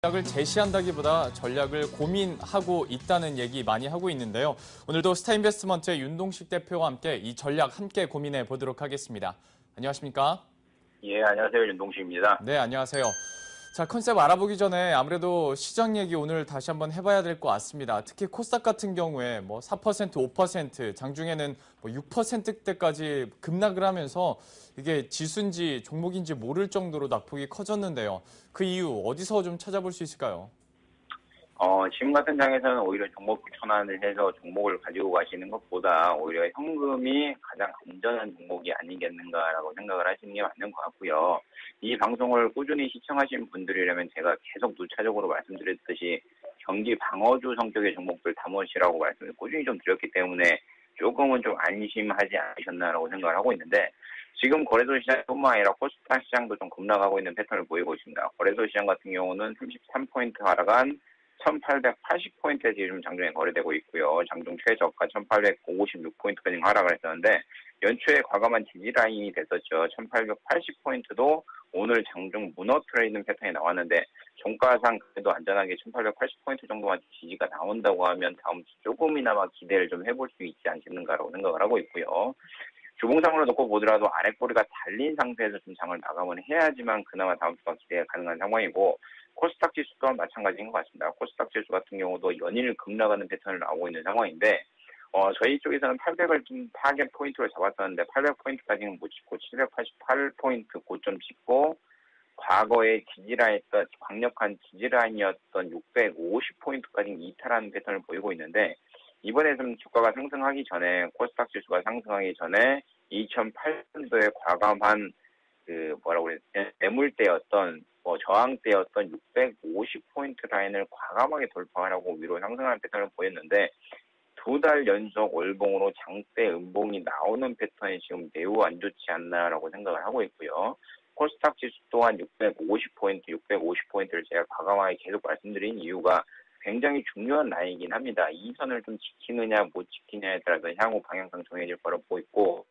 전략을 제시한다기보다 전략을 고민하고 있다는 얘기 많이 하고 있는데요. 오늘도 스타인베스트먼트의 윤동식 대표와 함께 이 전략 함께 고민해 보도록 하겠습니다. 안녕하십니까? 예, 안녕하세요. 윤동식입니다. 네, 안녕하세요. 자, 컨셉 알아보기 전에 아무래도 시장 얘기 오늘 다시 한번 해봐야 될 것 같습니다. 특히 코스닥 같은 경우에 뭐 4%, 5%, 장중에는 뭐 6%대까지 급락을 하면서 이게 지수인지 종목인지 모를 정도로 낙폭이 커졌는데요. 그 이유 어디서 좀 찾아볼 수 있을까요? 어, 지금 같은 장에서는 오히려 종목 전환을 해서 종목을 가지고 가시는 것보다 오히려 현금이 가장 안전한 종목이 아니겠는가라고 생각을 하시는 게 맞는 것 같고요. 이 방송을 꾸준히 시청하신 분들이라면 제가 계속 누차적으로 말씀드렸듯이 경기 방어주 성격의 종목들 담으시라고 말씀을 꾸준히 좀 드렸기 때문에 조금은 좀 안심하지 않으셨나라고 생각을 하고 있는데 지금 거래소 시장뿐만 아니라 코스닥 시장도 좀 급락하고 있는 패턴을 보이고 있습니다. 거래소 시장 같은 경우는 33포인트 하락한 1880포인트에 지금 장중에 거래되고 있고요. 장중 최저가 1856포인트까지 하락을 했었는데 연초에 과감한 지지 라인이 됐었죠. 1880포인트도 오늘 장중 무너뜨려 있는 패턴이 나왔는데 종가상 그래도 안전하게 1880포인트 정도만 지지가 나온다고 하면 다음 주 조금이나마 기대를 좀 해볼 수 있지 않겠는가라고 생각을 하고 있고요. 주봉상으로 놓고 보더라도 아랫꼬리가 달린 상태에서 좀 장을 마감을 해야지만 그나마 다음 주가 기대가 가능한 상황이고 코스닥 지수 또한 마찬가지인 것 같습니다. 코스닥 지수 같은 경우도 연일 급락하는 패턴을 나오고 있는 상황인데 어, 저희 쪽에서는 800을 좀 타겟 포인트로 잡았었는데 800포인트까지는 못 찍고 788포인트 고점 찍고 과거에 지지라인했던 강력한 지지라인이었던 650포인트까지 이탈하는 패턴을 보이고 있는데 이번에 좀 주가가 상승하기 전에 코스닥 지수가 상승하기 전에 2008년도에 과감한 그 뭐라고 그랬지 매물대였던 뭐 저항대였던 650포인트 라인을 과감하게 돌파하라고 위로 상승하는 패턴을 보였는데 두 달 연속 월봉으로 장대 음봉이 나오는 패턴이 지금 매우 안 좋지 않나라고 생각을 하고 있고요. 코스닥 지수 또한 650포인트, 650포인트를 제가 과감하게 계속 말씀드린 이유가 굉장히 중요한 라인이긴 합니다. 이 선을 좀 지키느냐 못 지키냐에 따라서 향후 방향성 정해질 거로 보이고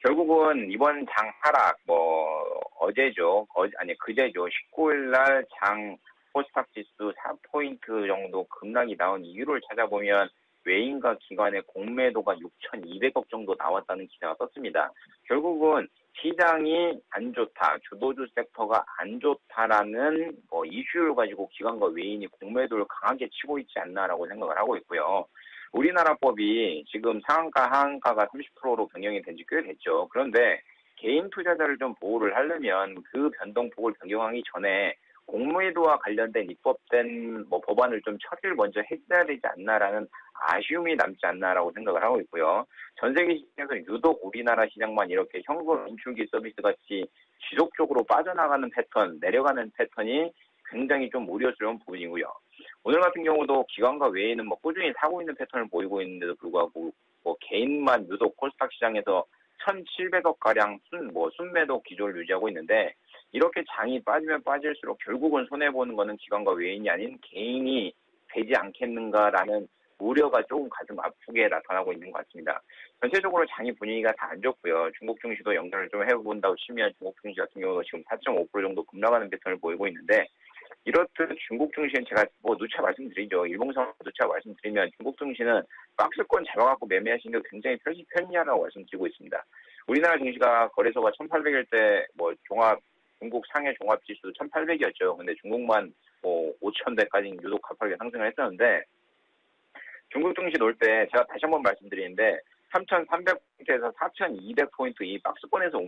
결국은 이번 장 하락 뭐 어제죠 어, 아니 그제죠 19일 날 장 코스닥 지수 4포인트 정도 급락이 나온 이유를 찾아보면 외인과 기관의 공매도가 6,200억 정도 나왔다는 기사가 떴습니다. 결국은 시장이 안 좋다, 주도주 섹터가 안 좋다라는 뭐 이슈를 가지고 기관과 외인이 공매도를 강하게 치고 있지 않나라고 생각을 하고 있고요. 우리나라 법이 지금 상한가, 하한가가 30%로 변경이 된 지 꽤 됐죠. 그런데 개인 투자자를 좀 보호를 하려면 그 변동폭을 변경하기 전에 공매도와 관련된 입법된 뭐 법안을 좀 처리를 먼저 했어야 되지 않나라는 아쉬움이 남지 않나라고 생각을 하고 있고요. 전 세계 시장에서 유독 우리나라 시장만 이렇게 현금 인출기 서비스 같이 지속적으로 빠져나가는 패턴, 내려가는 패턴이 굉장히 좀 우려스러운 부분이고요. 오늘 같은 경우도 기관과 외에는 뭐 꾸준히 사고 있는 패턴을 보이고 있는데도 불구하고 뭐 개인만 유독 코스닥 시장에서 1,700억 가량 순 뭐 순매도 기조를 유지하고 있는데 이렇게 장이 빠지면 빠질수록 결국은 손해 보는 거는 기관과 외인이 아닌 개인이 되지 않겠는가라는 우려가 조금 가슴 아프게 나타나고 있는 것 같습니다. 전체적으로 장이 분위기가 다 안 좋고요. 중국 증시도 연결을 좀 해본다고 치면 중국 증시 같은 경우도 지금 4.5% 정도 급락하는 패턴을 보이고 있는데 이렇듯 중국 증시는 제가 뭐 누차 말씀드리죠. 일봉상 누차 말씀드리면 중국 증시는 박스권 잡아갖고 매매하시는 게 굉장히 편리, 편리하다고 말씀드리고 있습니다. 우리나라 증시가 거래소가 1800일 때 뭐 종합 중국 상해 종합지수 1800이었죠. 근데 중국만 뭐 5000대까지 유독 가파르게 상승을 했었는데 중국 증시 놓을 때 제가 다시 한번 말씀드리는데 3,300포인트에서 4,200포인트 이 박스권에서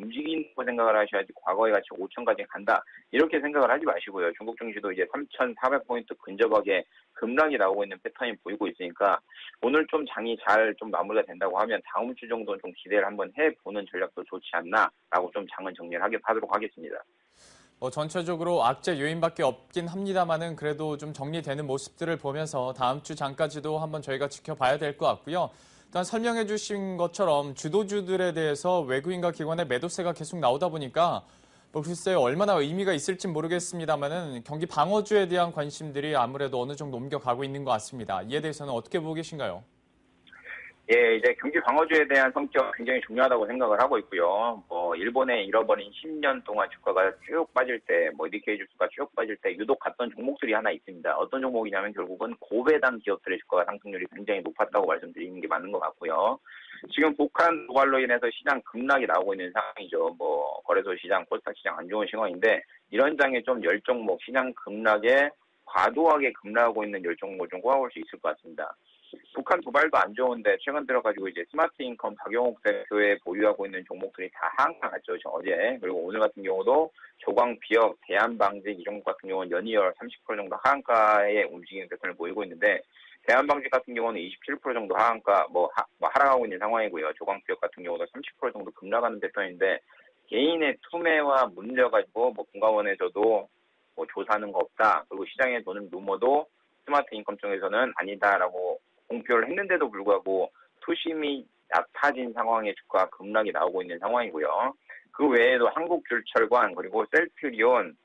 거 생각을 하셔야지 과거에 같이 5,000까지 간다. 이렇게 생각을 하지 마시고요. 중국 증시도 이제 3,400포인트 근접하게 급락이 나오고 있는 패턴이 보이고 있으니까 오늘 좀 장이 잘 좀 마무리가 된다고 하면 다음 주 정도는 좀 기대를 한번 해보는 전략도 좋지 않나라고 좀 장은 정리를 하게 하도록 하겠습니다. 어, 전체적으로 악재 요인밖에 없긴 합니다만은 그래도 좀 정리되는 모습들을 보면서 다음 주 장까지도 한번 저희가 지켜봐야 될 것 같고요. 일단 설명해 주신 것처럼 주도주들에 대해서 외국인과 기관의 매도세가 계속 나오다 보니까 뭐 글쎄요 얼마나 의미가 있을지 모르겠습니다만은 경기 방어주에 대한 관심들이 아무래도 어느 정도 옮겨가고 있는 것 같습니다. 이에 대해서는 어떻게 보고 계신가요? 예, 이제 경기 방어주에 대한 성격 굉장히 중요하다고 생각을 하고 있고요. 뭐 일본의 잃어버린 10년 동안 주가가 쭉 빠질 때, 뭐 니케이 주수가 쭉 빠질 때 유독 갔던 종목들이 하나 있습니다. 어떤 종목이냐면 결국은 고배당 기업들의 주가가 상승률이 굉장히 높았다고 말씀드리는 게 맞는 것 같고요. 지금 북한 도발로 인해서 시장 급락이 나오고 있는 상황이죠. 뭐 거래소 시장, 코스닥 시장 안 좋은 상황인데 이런 장에 좀 열 종목 시장 급락에 과도하게 급락하고 있는 열 종목을 좀 꼽아볼 수 있을 것 같습니다. 북한 도발도 안 좋은데 최근 들어가지고 이제 스마트 인컴 박용욱 대표에 보유하고 있는 종목들이 다 갔죠 어제. 그리고 오늘 같은 경우도 조광 비역 대한방직 이 종목 같은 경우는 연이어 30% 정도 하한가에 움직이는 패턴을 보이고 있는데 대한방직 같은 경우는 27% 정도 하한가 뭐, 하, 뭐 하락하고 있는 상황이고요. 조광 비역 같은 경우도 30% 정도 급락하는 패턴인데 개인의 투매와 문제 가지고 뭐 금감원에서도 뭐 조사하는 거 없다. 그리고 시장에 돈을 누워도 스마트 인컴 쪽에서는 아니다라고 공표를 했는데도 불구하고 투심이 낮아진 상황의 주가 급락이 나오고 있는 상황이고요. 그 외에도 한국귤철관 그리고 셀트리온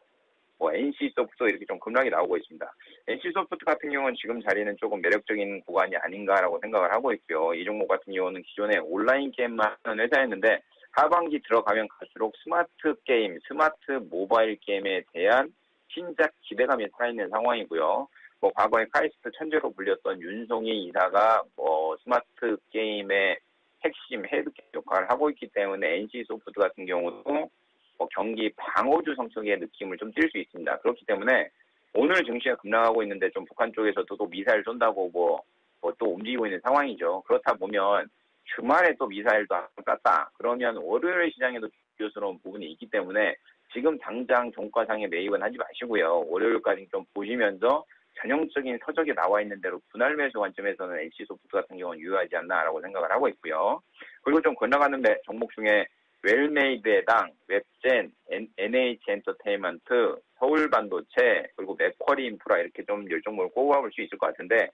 뭐 NC소프트 이렇게 좀 급락이 나오고 있습니다. NC소프트 같은 경우는 지금 자리는 조금 매력적인 구간이 아닌가라고 생각을 하고 있고요. 이 종목 같은 경우는 기존에 온라인 게임만 하는 회사였는데 하반기 들어가면 갈수록 스마트 게임, 스마트 모바일 게임에 대한 신작 기대감이 살아있는 상황이고요. 뭐 과거에 카이스트 천재로 불렸던 윤송이 이사가 뭐 스마트 게임의 핵심 헤드 역할을 하고 있기 때문에 NC 소프트 같은 경우도 뭐 경기 방어주 성격의 느낌을 좀 띌 수 있습니다. 그렇기 때문에 오늘 증시가 급락하고 있는데 좀 북한 쪽에서도 또 미사일 쏜다고 뭐, 뭐 또 움직이고 있는 상황이죠. 그렇다 보면 주말에 또 미사일도 안 쐈다. 그러면 월요일 시장에도 중요스러운 부분이 있기 때문에 지금 당장 종가상에 매입은 하지 마시고요. 월요일까지 좀 보시면서 전형적인 서적에 나와 있는 대로 분할 매수 관점에서는 HC소프트 같은 경우는 유효하지 않나라고 생각을 하고 있고요. 그리고 좀 건너가는 종목 중에 웰메이드의 당, 웹젠, NH 엔터테인먼트, 서울 반도체, 그리고 맥쿼리 인프라 이렇게 좀 열종목을 꼽아볼 수 있을 것 같은데,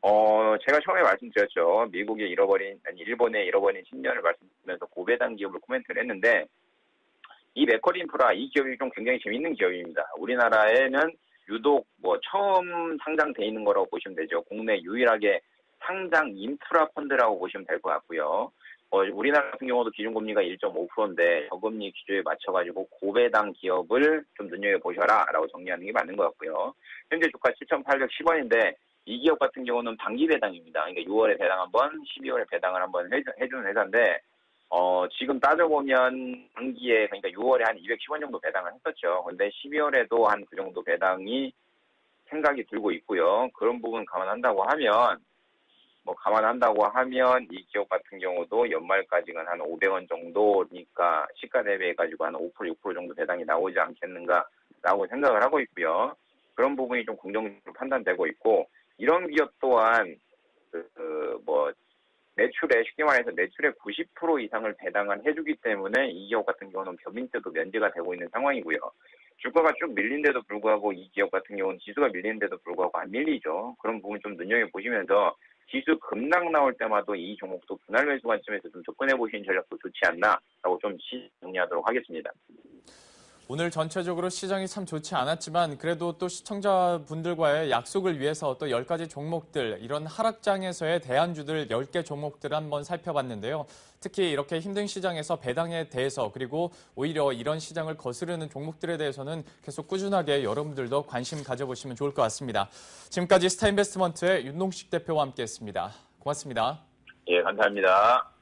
어, 제가 처음에 말씀드렸죠. 미국이 잃어버린, 아니, 일본의 잃어버린 10년을 말씀드리면서 고배당 기업을 코멘트를 했는데, 이 맥쿼리 인프라, 이 기업이 좀 굉장히 재밌는 기업입니다. 우리나라에는 유독 뭐 처음 상장돼 있는 거라고 보시면 되죠. 국내 유일하게 상장 인프라 펀드라고 보시면 될 것 같고요. 어, 우리나라 같은 경우도 기준금리가 1.5%인데 저금리 기조에 맞춰가지고 고배당 기업을 좀 눈여겨보셔라 라고 정리하는 게 맞는 것 같고요. 현재 주가 7,810원인데 이 기업 같은 경우는 단기 배당입니다. 그러니까 6월에 배당 한 번, 12월에 배당을 한번 해주는 회사인데 어, 지금 따져보면 단기에 그러니까 6월에 한 210원 정도 배당을 했었죠. 근데 12월에도 한 그 정도 배당이 생각이 들고 있고요. 그런 부분 감안한다고 하면 뭐 감안한다고 하면 이 기업 같은 경우도 연말까지는 한 500원 정도니까 시가 대비해 가지고 한 5% 6% 정도 배당이 나오지 않겠는가라고 생각을 하고 있고요. 그런 부분이 좀 긍정적으로 판단되고 있고 이런 기업 또한 그, 그뭐 매출의 쉽게 말해서 매출의 90% 이상을 배당을 해주기 때문에 이 기업 같은 경우는 법인세도 면제가 되고 있는 상황이고요. 주가가 쭉 밀린데도 불구하고 이 기업 같은 경우는 지수가 밀리는데도 불구하고 안 밀리죠. 그런 부분 좀 눈여겨 보시면서 지수 급락 나올 때마다 이 종목도 분할 매수 관점에서 좀 접근해 보시는 전략도 좋지 않나라고 좀 정리하도록 하겠습니다. 오늘 전체적으로 시장이 참 좋지 않았지만 그래도 또 시청자분들과의 약속을 위해서 또 10가지 종목들 이런 하락장에서의 대안주들 10개 종목들을 한번 살펴봤는데요. 특히 이렇게 힘든 시장에서 배당에 대해서 그리고 오히려 이런 시장을 거스르는 종목들에 대해서는 계속 꾸준하게 여러분들도 관심 가져보시면 좋을 것 같습니다. 지금까지 스타인베스트먼트의 윤동식 대표와 함께했습니다. 고맙습니다. 예, 감사합니다.